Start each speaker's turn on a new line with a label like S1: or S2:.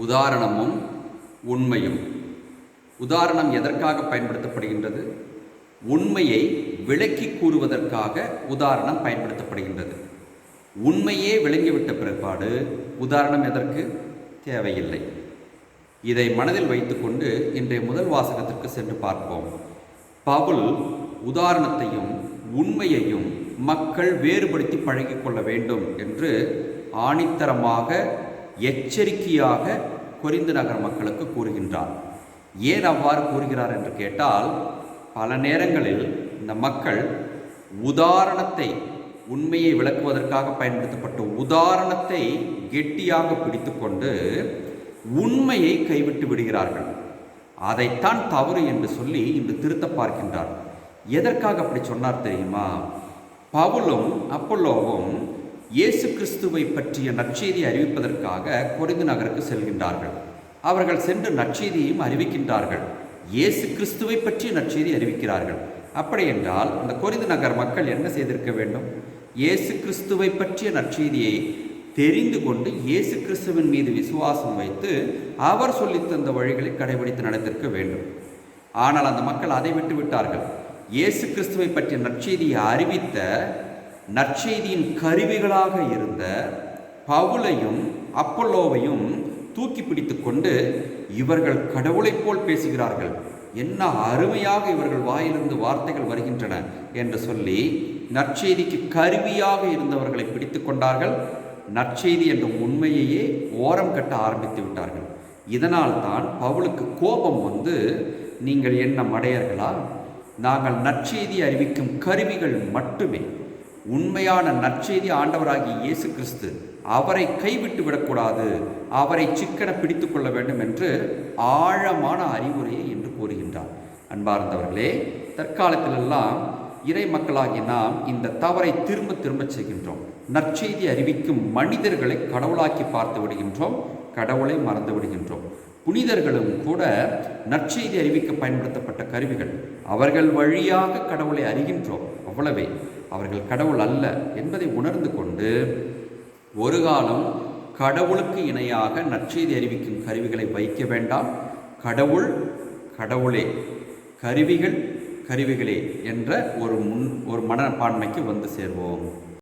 S1: உதாரணமும் உண்மையும். உதாரணம் எதற்காக பயன்படுத்தப்படுகின்றது? உண்மையை விளக்கி கூறுவதற்காக உதாரணம் பயன்படுத்தப்படுகின்றது. உண்மையே விளங்கிவிட்ட பிற்பாடு உதாரணம் எதற்கு? தேவையில்லை. இதை மனதில் வைத்துக்கொண்டு இன்றைய முதல் வாசகத்திற்கு சென்று பார்ப்போம். பவுல் உதாரணத்தையும் உண்மையையும் மக்கள் வேறுபடுத்தி பழகிக்கொள்ள வேண்டும் என்று ஆணித்தரமாக எச்சரிக்கையாக கொரிந்து நகர மக்களுக்கு கூறுகின்றார். ஏன் அவ்வாறு கூறுகிறார் என்று கேட்டால் பல நேரங்களில் இந்த மக்கள் உதாரணத்தை உண்மையை விளக்குவதற்காக பயன்படுத்தப்பட்ட உதாரணத்தை கெட்டியாக பிடித்துக்கொண்டு உண்மையை கைவிட்டு விடுகிறார்கள். அதைத்தான் தவறு என்று சொல்லி இன்று திருத்த பார்க்கின்றார். எதற்காக அப்படி சொன்னார் தெரியுமா? பவுலும் அப்பல்லோவும் இயேசு கிறிஸ்துவை பற்றிய நற்செய்தி அறிவிப்பதற்காக கொரிந்து நகருக்கு செல்கின்றார்கள். அவர்கள் சென்று நற்செய்தியையும் அறிவிக்கின்றார்கள். இயேசு கிறிஸ்துவை பற்றிய நற்செய்தி அறிவிக்கிறார்கள். அப்படி என்றால் அந்த கொரிந்து நகர் மக்கள் என்ன செய்திருக்க வேண்டும்? இயேசு கிறிஸ்துவை பற்றிய நற்செய்தியை தெரிந்து கொண்டு இயேசு கிறிஸ்துவின் மீது விசுவாசம் வைத்து அவர் சொல்லித் தந்த வழிகளை கடைபிடித்து நடந்திருக்க வேண்டும். ஆனால் அந்த மக்கள் அதை விட்டு விட்டார்கள் இயேசு கிறிஸ்துவை பற்றிய நற்செய்தியை அறிவித்த நற்செய்தியின் கருவிகளாக இருந்த பவுலையும் அப்பல்லோவையும் தூக்கி பிடித்து கொண்டு இவர்கள் கடவுளைப் போல் பேசுகிறார்கள். என்ன அருமையாக இவர்கள் வாயிலிருந்து வார்த்தைகள் வருகின்றன என்று சொல்லி நற்செய்திக்கு கருவியாக இருந்தவர்களை பிடித்து கொண்டார்கள். நற்செய்தி என்ற உண்மையையே ஓரம் கட்ட ஆரம்பித்து விட்டார்கள். இதனால் தான் பவுலுக்கு கோபம் வந்து நீங்கள் என்ன மடையர்களா? நாங்கள் நற்செய்தி அறிவிக்கும் கருவிகள் மட்டுமே. உண்மையான நற்செய்தி ஆண்டவராகிய இயேசு கிறிஸ்து அவரை கைவிட்டு விடக்கூடாது அவரை சிக்கன பிடித்து கொள்ள வேண்டும் என்று ஆழமான அறிவுரையை என்று கூறுகின்றார். அன்பார்ந்தவர்களே தற்காலத்திலெல்லாம் இறை மக்களாகி நாம் இந்த தவறை திரும்ப திரும்ப செய்கின்றோம். நற்செய்தி அறிவிக்கும் மனிதர்களை கடவுளாக்கி பார்த்து விடுகின்றோம் கடவுளை மறந்து விடுகின்றோம். புனிதர்களும் கூட நற்செய்தி அறிவிக்க பயன்படுத்தப்பட்ட கருவிகள். அவர்கள் வழியாக கடவுளை அறிகின்றோம் அவ்வளவே. அவர்கள் கடவுள் அல்ல என்பதை உணர்ந்து கொண்டு ஒரு காலம் கடவுளுக்கு இணையாக நற்செய்தி அறிவிக்கும் கருவிகளை வைக்க வேண்டாம். கடவுள் கடவுளே கருவிகள் கருவிகளே என்ற ஒரு முன் ஒரு மனப்பான்மைக்கு வந்து சேர்வோம்.